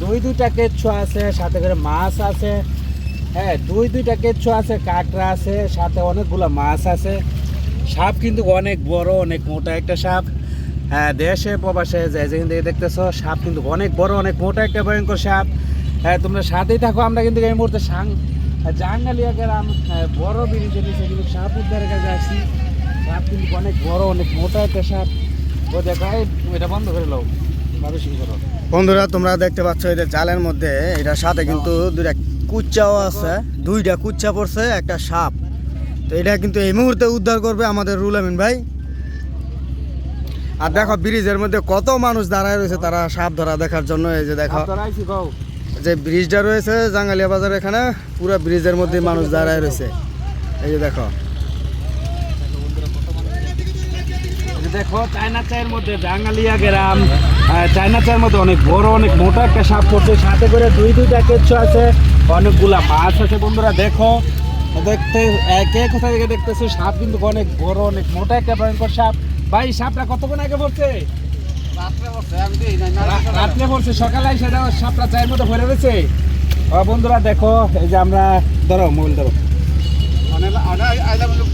দুই দুইটা কেচ্ছু আছে সাথে করে মাছ আছে। হ্যাঁ দুই দুইটা কেচ্ছু আছে কাঁকড়া আছে সাথে অনেকগুলো মাছ আছে। সাপ কিন্তু অনেক বড় অনেক মোটা একটা সাপ। হ্যাঁ দেশে প্রবাসে যে যেখান থেকে দেখতেছো সাপ কিন্তু অনেক বড় অনেক মোটা একটা ভয়ঙ্কর সাপ। হ্যাঁ তোমরা সাথেই থাকো আমরা কিন্তু এই মুহূর্তে সাং জাঙ্গালিয়া গ্রাম হ্যাঁ, বড় ব্রিজে নিচে কিন্তু সাপ উদ্ধারের কাছে আসছি। সাপ কিন্তু অনেক বড় অনেক মোটা একটা সাপ। ও দেখো এটা বন্ধ করে করো বন্ধুরা, তোমরা দেখতে পাচ্ছ এই যে জালের মধ্যে এটা সাথে কিন্তু দুইটা কুচ্চাও আছে, দুইটা কুচ্চা পড়ছে, একটা সাপ। তো এটা কিন্তু এই মুহূর্তে উদ্ধার করবে আমাদের রুল আমিন ভাই। আর দেখো, ব্রিজের মধ্যে কত মানুষ দাঁড়ায় রয়েছে তারা সাপ ধরা দেখার জন্য। এই যে দেখো, যে ব্রিজটা রয়েছে জাঙ্গালিয়া বাজার এখানে, পুরো ব্রিজের মধ্যে মানুষ দাঁড়ায় রয়েছে। এই যে দেখো এই যে দেখো চায়না চায়ের মধ্যে জাঙ্গালিয়া গ্রাম। চায়না চায়ের মধ্যে অনেক বড় অনেক মোটা একটা সাপ পড়ছে সাথে করে দুই দুইটা কেচ্ছ আছে অনেকগুলা মাছ আছে বন্ধুরা দেখো। দেখতে কে কোথা থেকে দেখতেছো সাপ কিন্তু অনেক বড় অনেক মোটা একটা ভয়ঙ্কর সাপ। ভাই সাপটা কতক্ষণ আগে পড়ছে? রাত্রে পড়ছে সকালে সেটা সাপটা চায়ের মধ্যে ভরে রয়েছে। বন্ধুরা দেখো এই যে আমরা ধরো মোবাইল ধরো।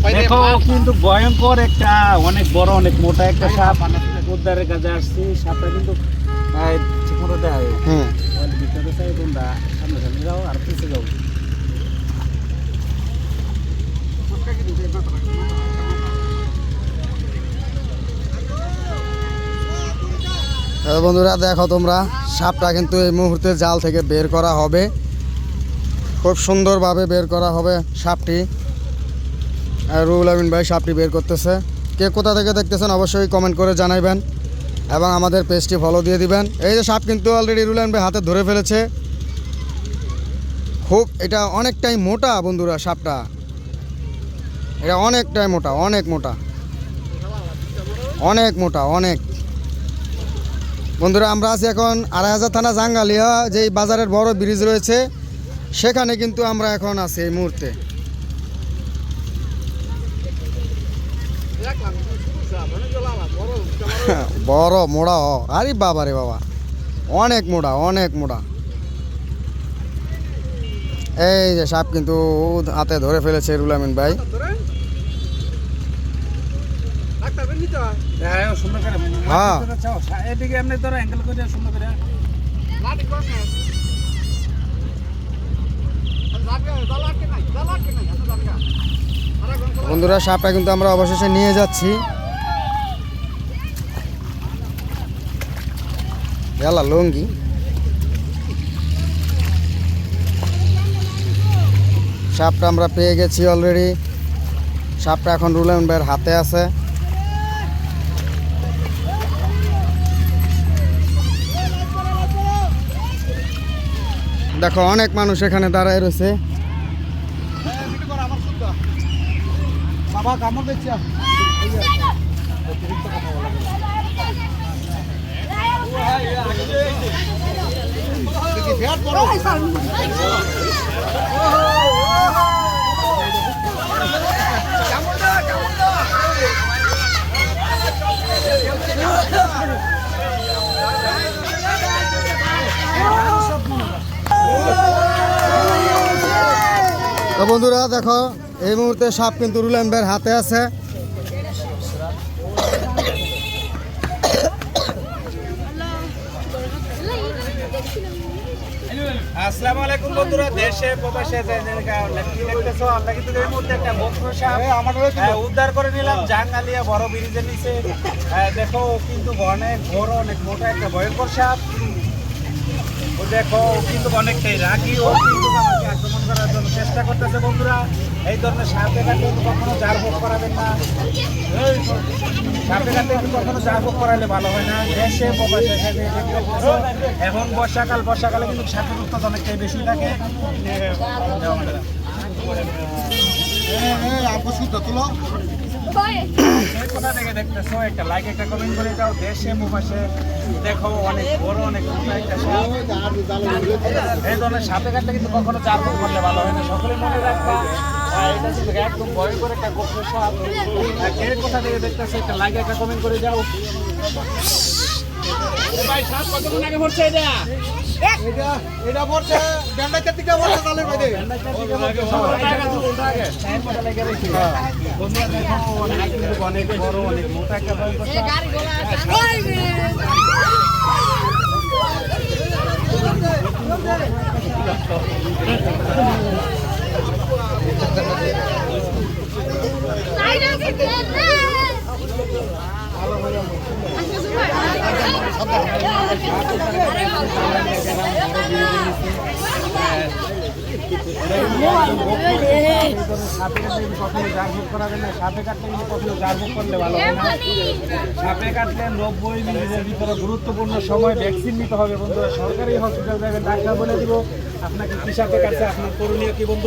দেখো কিন্তু ভয়ঙ্কর একটা অনেক বড় অনেক মোটা একটা সাপ। উদ্ধারের কাছে আসছি। সাপটা কিন্তু আহ, ঠিক মতো দেখা যায় হুম ভিতরে চাই তোমরা সামনে সামনে যাও আর পিছিয়ে যাও। বন্ধুরা দেখো তোমরা সাপটা কিন্তু এই মুহূর্তে জাল থেকে বের করা হবে। খুব সুন্দরভাবে বের করা হবে সাপটি। রুহুল আমিন ভাই সাপটি বের করতেছে। কে কোথা থেকে দেখতেছেন অবশ্যই কমেন্ট করে জানাইবেন এবং আমাদের পেজটি ফলো দিয়ে দিবেন। এই যে সাপ কিন্তু অলরেডি রুহুল আমিন ভাই হাতে ধরে ফেলেছে। খুব এটা অনেকটাই মোটা বন্ধুরা সাপটা। এটা অনেকটাই মোটা, অনেক মোটা। অনেক মোটা, অনেক। বন্ধুরা, আমরা আছি এখন আড়াই হাজার থানা জাঙ্গালিয়া, যেই বাজারের বড় ব্রিজ রয়েছে, সেখানে কিন্তু আমরা এখন আছি এই মুহূর্তে। বড় মোড়া, হ। আরে বাবা রে বাবা। অনেক মোড়া অনেক মোড়া। এই যে সাপ কিন্তু হাতে ধরে ফেলেছে রুলামিন ভাই। হ্যাঁ। বন্ধুরা, সাপটা কিন্তু আমরা অবশেষে নিয়ে যাচ্ছি। গেলা লঙ্গি সাপটা আমরা পেয়ে গেছি অলরেডি সাপটা এখন রুলেন ভাইয়ের হাতে আছে। দেখো, অনেক মানুষ এখানে দাঁড়ায় রয়েছে। বাবা, কামড় দিচ্ছে। তো বন্ধুরা দেখো এই মুহূর্তে সাপ কিন্তু ভাইয়ের হাতে আছে। আসসালামু আলাইকুম বন্ধুরা দেশে প্রবাসে দেখতেছো আমরা কিন্তু এই মুহূর্তে একটা বক্র সাপ হ্যাঁ, উদ্ধার করে নিলাম জাঙ্গালিয়া বড় ব্রিজের নিচে। হ্যাঁ, দেখো কিন্তু অনেক বড় অনেক মোটা একটা ভয়ঙ্কর সাপ। ও দেখো কিন্তু অনেকটাই রাগি ও কিন্তু আমাকে আক্রমণ করার জন্য চেষ্টা করতেছে বন্ধুরা এই ধরনের সাপে কাটে কখনো জার ভোগ করাবেন না। সাপে কাটে কখনো জার ভোগ করালে ভালো হয় না। দেশে প্রবাসে এখানে বর্ষাকাল, বর্ষাকালে কিন্তু সাপের উৎপাদ অনেকটাই বেশি থাকে। একটা করে দেখো অনেক বড়, অনেক সাপে। কাটলে কিন্তু কখনো চার করলে ভালো হয় না। সকলে মনে রাখবা। আহ, এটা কিন্তু একদম ভয়ঙ্কর একটা সাপ কে কোথা থেকে দেখতেছো একটা লাইক একটা কমেন্ট করে যাও ভাই সাপ কতক্ষণ আগে পড়ছে এটা? এটা এটা পড়ছে ব্যান্ডাইটার দিকে পড়ছে তাহলে বাইরে অনেক বড় অনেক মোটা একটা না কখনো করলে ভালো না নব্বই ভিতরে গুরুত্বপূর্ণ সময় ভ্যাকসিন নিতে হবে বন্ধুরা সরকারি হসপিটাল যাবেন ডাক্তার বলে দিব, আপনাকে কি সাপে কাটছে, আপনার করণীয় কি বন্ধু?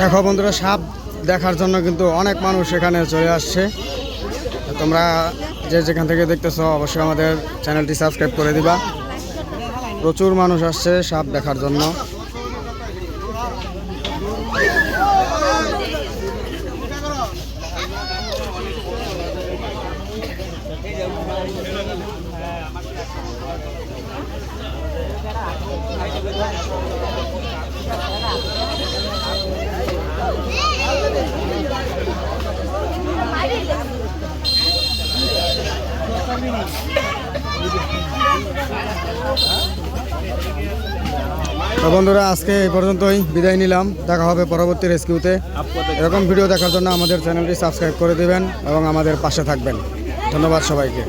দেখো বন্ধুরা, সাপ দেখার জন্য কিন্তু অনেক মানুষ এখানে চলে আসছে। তোমরা যে যেখান থেকে দেখতেছ, অবশ্যই আমাদের চ্যানেলটি সাবস্ক্রাইব করে দিবা। প্রচুর মানুষ আসছে সাপ দেখার জন্য। তো বন্ধুরা, আজকে এই পর্যন্তই বিদায় নিলাম। দেখা হবে পরবর্তী রেস্কিউতে এরকম ভিডিও দেখার জন্য আমাদের চ্যানেলটি সাবস্ক্রাইব করে দেবেন এবং আমাদের পাশে থাকবেন। ধন্যবাদ সবাইকে।